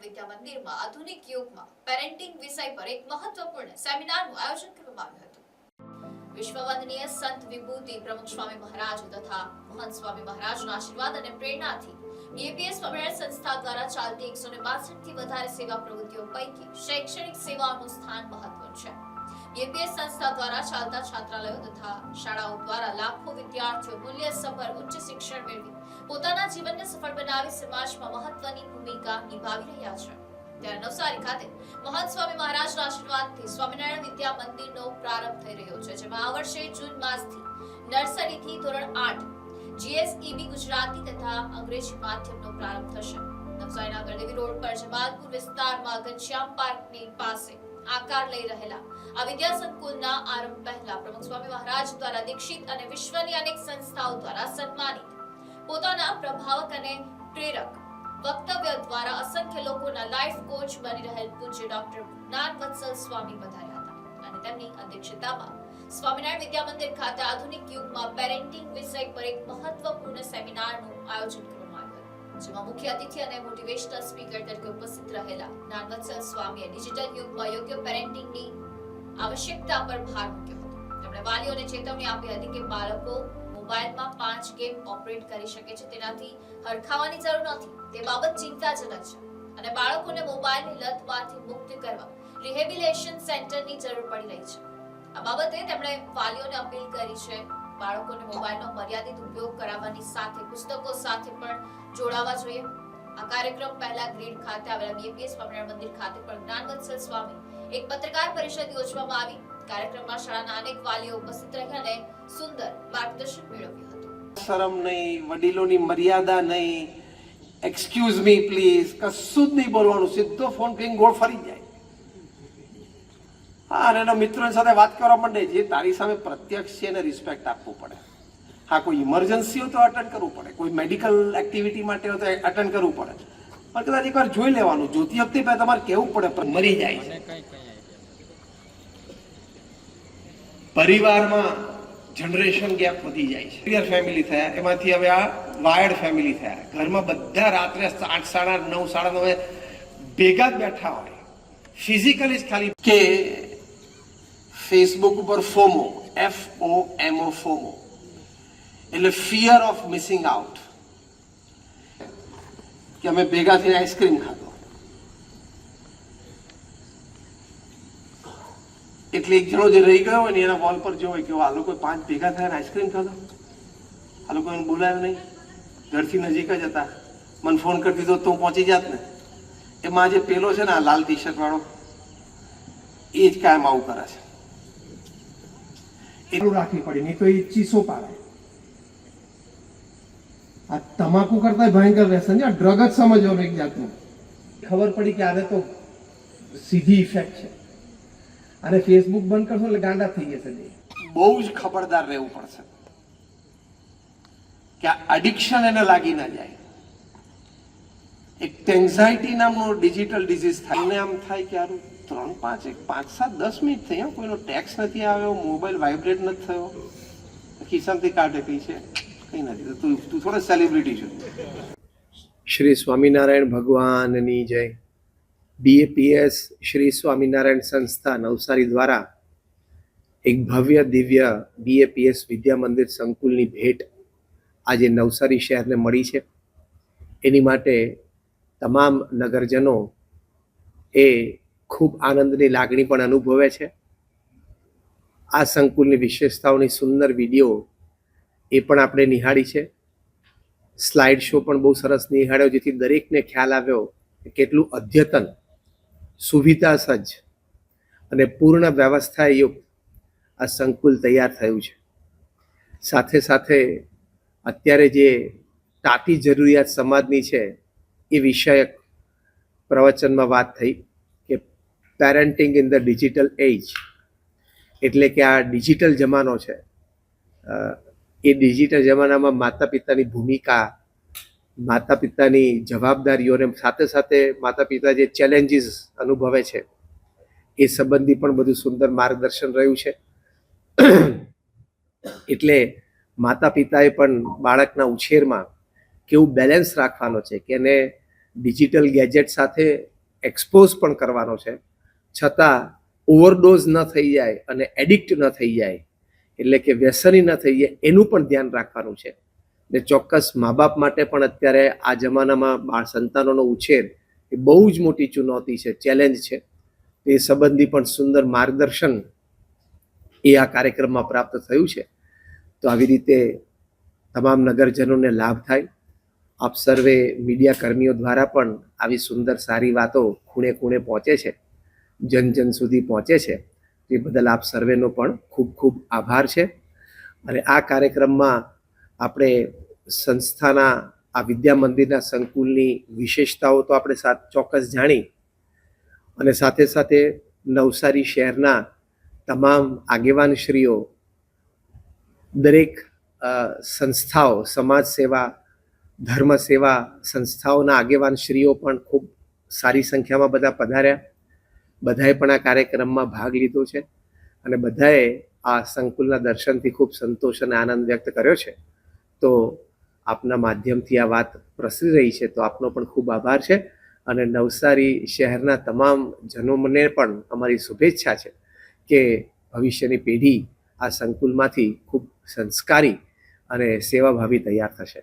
વિદ્યા મંદિરમાં આધુનિક યુગમાં પેરેન્ટિંગ વિષય પર એક મહત્વપૂર્ણ સેમિનારનું આયોજન કરવામાં હતું. વિશ્વવંદનીય સંત વિભૂતિ પ્રમુખ સ્વામી મહારાજ તથા મહંત સ્વામી મહારાજના આશીર્વાદ અને પ્રેરણાથી બીએપીએસ સ્વામિનારાયણ સંસ્થા દ્વારા ચાલતી એકસો ને થી વધારે સેવા પ્રવૃત્તિઓ પૈકી શૈક્ષણિક સેવાઓનું સ્થાન મહત્વનું છે. બીએપીએસ સંસ્થા દ્વારા ચાલતા છાત્રાલયો તથા શાળાઓ દ્વારા લાખો વિદ્યાર્થીઓ મૂલ્યસભર ઉચ્ચ શિક્ષણ મેળવી પોતાના જીવનને સફળ બનાવી સમાજમાં મહત્વની ભૂમિકા નિભાવી રહ્યા છે. ત્યારે નવસારી ખાતે મહંત સ્વામી મહારાજના આશીર્વાદથી સ્વામિનારાયણ વિદ્યા મંદિરનો પ્રારંભ થઈ રહ્યો છે, જેમાં આ વર્ષે જૂન માસથી નર્સરીથી ધોરણ આઠ, જીએસઈબી ગુજરાતી તથા અંગ્રેજી માધ્યમનો પ્રારંભ થશે. નવસારીના ગળદેવી રોડ પર જમાલપુર વિસ્તારમાં ઘનશ્યામ પાર્કની પાસે આકાર લઈ રહેલા. આ વિદ્યા સંકુલના આરંભ પહેલા પ્રમુખ સ્વામી મહારાજ દ્વારા દીક્ષિત અને વિશ્વની અનેક સંસ્થાઓ દ્વારા સન્માનિત. પોતાના પ્રભાવક અને પ્રેરક વક્તવ્ય દ્વારા અસંખ્ય લોકોના લાઈફ કોચ બની રહેલ પૂજ્ય ડોક્ટર જ્ઞાન વત્સલ સ્વામી પધાર્યા હતા. અને તેમની અધ્યક્ષતામાં સ્વામિનારાયણ વિદ્યા મંદિર ખાતે આધુનિક યુગમાં પેરેન્ટિંગ વિષય પર એક મહત્વપૂર્ણ સેમિનારનું આયોજન હતું જેમાં મુખ્ય અતિથિ અને મોટિવેશનલ સ્પીકર તરીકે ઉપસ્થિત રહેલા નાનવત્સલ સ્વામીએ ડિજિટલ યુગમાં યોગ્ય પેરેન્ટિંગની આવશ્યકતા પર ભાર મૂક્યો હતો. તેમણે વાલીઓને ચેતવણી આપી હતી કે બાળકો મોબાઈલમાં પાંચ ગેમ ઓપરેટ કરી શકે છે. તેનાથી હરખાવાની જરૂર નથી. તે બાબત ચિંતાજનક છે. અને બાળકોને મોબાઈલની લતમાંથી મુક્ત કરવા રિહેબિલેશન સેન્ટરની જરૂર પડી રહી છે. આ બાબતે તેમણે વાલીઓને અપીલ કરી છે બાળકોને મોબાઈલનો મર્યાદિત ઉપયોગ કરાવવાની સાથે, પુસ્તકો સાથે પણ જોડાવા જોઈએ. આ કાર્યક્રમ પહેલા ગ્રીડ ખાતે આવેલા બીએપીએસ સ્વામિનારાયણ મંદિર ખાતે પણ જ્ઞાનવત્સલ સ્વામી એક પત્રકાર પરિષદ યોજવામાં આવી. કાર્યક્રમમાં શાળાના અનેક વાલીઓ ઉપસ્થિત રહ્યા અને સુંદર માર્ગદર્શન મેળવ્યું હતું. શરમ નહીં, વડીલોની મર્યાદા નહીં. એક્સક્યુઝ મી પ્લીઝ કશું જ નહીં બોલવાનું. સીધો ફોન કરીને ગોળ ફરી જાય. હા અને એના મિત્રોની સાથે વાત કરવા માંડે જે તારી સામે પ્રત્યક્ષ છે એને રિસ્પેક્ટ આપવું પડે. હા કોઈ ઇમરજન્સી હોય તો અટેન્ડ કરવું પડે. કોઈ મેડિકલ એક્ટિવિટી માટે હોય તો અટેન્ડ કરવું પડે. પણ કદાચ એકવાર જોઈ લેવાનું. જોતી વખતે પહેલાં તમારે કેવું પડે? પણ મરી જાય છે. પરિવારમાં જનરેશન ગેપ વધી જાય છે. ક્લિયર ફેમિલી થયા. એમાંથી હવે આ વાયર્ડ ફેમિલી થયા. ઘરમાં બધા રાત્રે આઠ સાડા નવ સાડા નવે ભેગા જ બેઠા હોય. ફિઝિકલી જ ખાલી કે ફેસબુક ઉપર FOMO F O M O FOMO એટલે ફિયર ઓફ મિસિંગ આઉટ કે અમે ભેગા થઈને આઈસ્ક્રીમ ખાધો. એટલે એક જણો જે રહી ગયો હોય ને એના વોલ પર જોવે કે આ લોકો પાંચ ભેગા થયા આઈસ્ક્રીમ ખાધો. આ લોકો એને બોલાયો નહીં. ઘરથી નજીક જ હતા. મને ફોન કરી દીધો, તો પહોંચી જાત ને. એમાં જે પેલો છે ને આ લાલ ટી શર્ટ વાળો, એ જ કાયમ આવું કરે છે. એટલું રાખવી પડે, નહીં તો એ ચીસો પાડે. આ તમાકુ કરતા ભયંકર રહેશે. ને ડ્રગ જ સમજવાનું એક જાતનું. ખબર પડી કે આને તો સીધી ઇફેક્ટ છે. અને ફેસબુક બંધ કરશો એટલે ગાંડા થઈ જશે બહુ જ ખબરદાર રહેવું પડશે. કે આ એડિક્શન એને લાગી ના જાય. એક એન્ઝાયટી નામનો ડિજિટલ ડિઝીઝ થાય. આમ થાય કે ત્રણ, પાંચ, એક, પાંચ, સાત, દસ મિનિટ થઈ કોઈનો ટેક્સ નથી આવ્યો મોબાઈલ વાઇબ્રેટ નથી થયો. ખિસ્સામાંથી કાઢે કઈ છે? કઈ નથી. તું તું થોડો સેલિબ્રિટી છું. શ્રી સ્વામિનારાયણ ભગવાનની જય. બીએપીએસ શ્રી સ્વામિનારાયણ સંસ્થા નવસારી દ્વારા એક ભવ્ય, દિવ્ય બીએપીએસ વિદ્યા મંદિર સંકુલની ભેટ આજે નવસારી શહેરને મળી છે. એની માટે તમામ નગરજનો એ ખૂબ આનંદની લાગણી પણ અનુભવે છે. આ સંકુલની વિશેષતાઓની સુંદર વીડિયો એ પણ આપણે નિહાળી છે. સ્લાઇડ શો પણ બહુ સરસ નિહાળ્યો, જેથી દરેકને ખ્યાલ આવ્યો કે કેટલું અદ્યતન સુવિધા સજ્જ અને પૂર્ણ વ્યવસ્થાયુક્ત આ સંકુલ તૈયાર થયું છે. સાથે સાથે અત્યારે જે તાતી જરૂરિયાત સમાજની છે એ વિષયક પ્રવચનમાં વાત થઈ. Parenting in the digital age એટલે કે આ ડિજિટલ જમાનો છે. એ ડિજિટલ જમાનામાં માતા પિતાની ભૂમિકા માતા પિતાની જવાબદારીઓને સાથે સાથે માતા પિતા જે ચેલેન્જીસ અનુભવે છે, એ સંબંધી પણ બધું સુંદર માર્ગદર્શન રહ્યું છે. એટલે માતા પિતાએ પણ બાળકના ઉછેરમાં કેવું બેલેન્સ રાખવાનો છે કે એને ડિજિટલ ગેજેટ સાથે એક્સપોઝ પણ કરવાનો છે. છતાં ઓવરડોઝ ન થઈ જાય અને એડિક્ટ ન થઈ જાય, એટલે કે વ્યસની ન થઈ જાય, એનું પણ ધ્યાન રાખવાનું છે. ને ચોક્કસ મા બાપ માટે પણ અત્યારે આ જમાનામાં બાળ સંતાનોનો ઉછેર એ બહુ જ મોટી ચુનૌતી છે, ચેલેન્જ છે. એ સંબંધી પણ સુંદર માર્ગદર્શન એ આ કાર્યક્રમમાં પ્રાપ્ત થયું છે. તો આવી રીતે તમામ નગરજનોને લાભ થાય. આપ સર્વે મીડિયા કર્મીઓ દ્વારા પણ આવી સુંદર સારી વાતો ખૂણે ખૂણે પહોંચે છે. જન જન સુધી પહોંચે છે. એ બદલ આપ સર્વેનો પણ ખૂબ ખૂબ આભાર છે. અને આ કાર્યક્રમમાં આપણે સંસ્થાના, આ વિદ્યા મંદિરના સંકુલની વિશેષતાઓ તો આપણે સાથ ચોક્કસ જાણી. અને સાથે સાથે નવસારી શહેરના તમામ આગેવાનશ્રીઓ, દરેક સંસ્થાઓ, સમાજ સેવા, ધર્મ સેવા સંસ્થાઓના આગેવાનશ્રીઓ પણ ખૂબ સારી સંખ્યામાં બધા પધાર્યા. બધાએ પણ આ કાર્યક્રમમાં ભાગ લીધો છે અને બધાએ આ સંકુલના દર્શનથી ખૂબ સંતોષ અને આનંદ વ્યક્ત કર્યો છે. તો આપના માધ્યમથી આ વાત પ્રસરી રહી છે તો આપનો પણ ખૂબ આભાર છે અને નવસારી શહેરના તમામ જનોને પણ અમારી શુભેચ્છા છે કે ભવિષ્યની પેઢી આ સંકુલમાંથી ખૂબ સંસ્કારી અને સેવાભાવી તૈયાર થશે.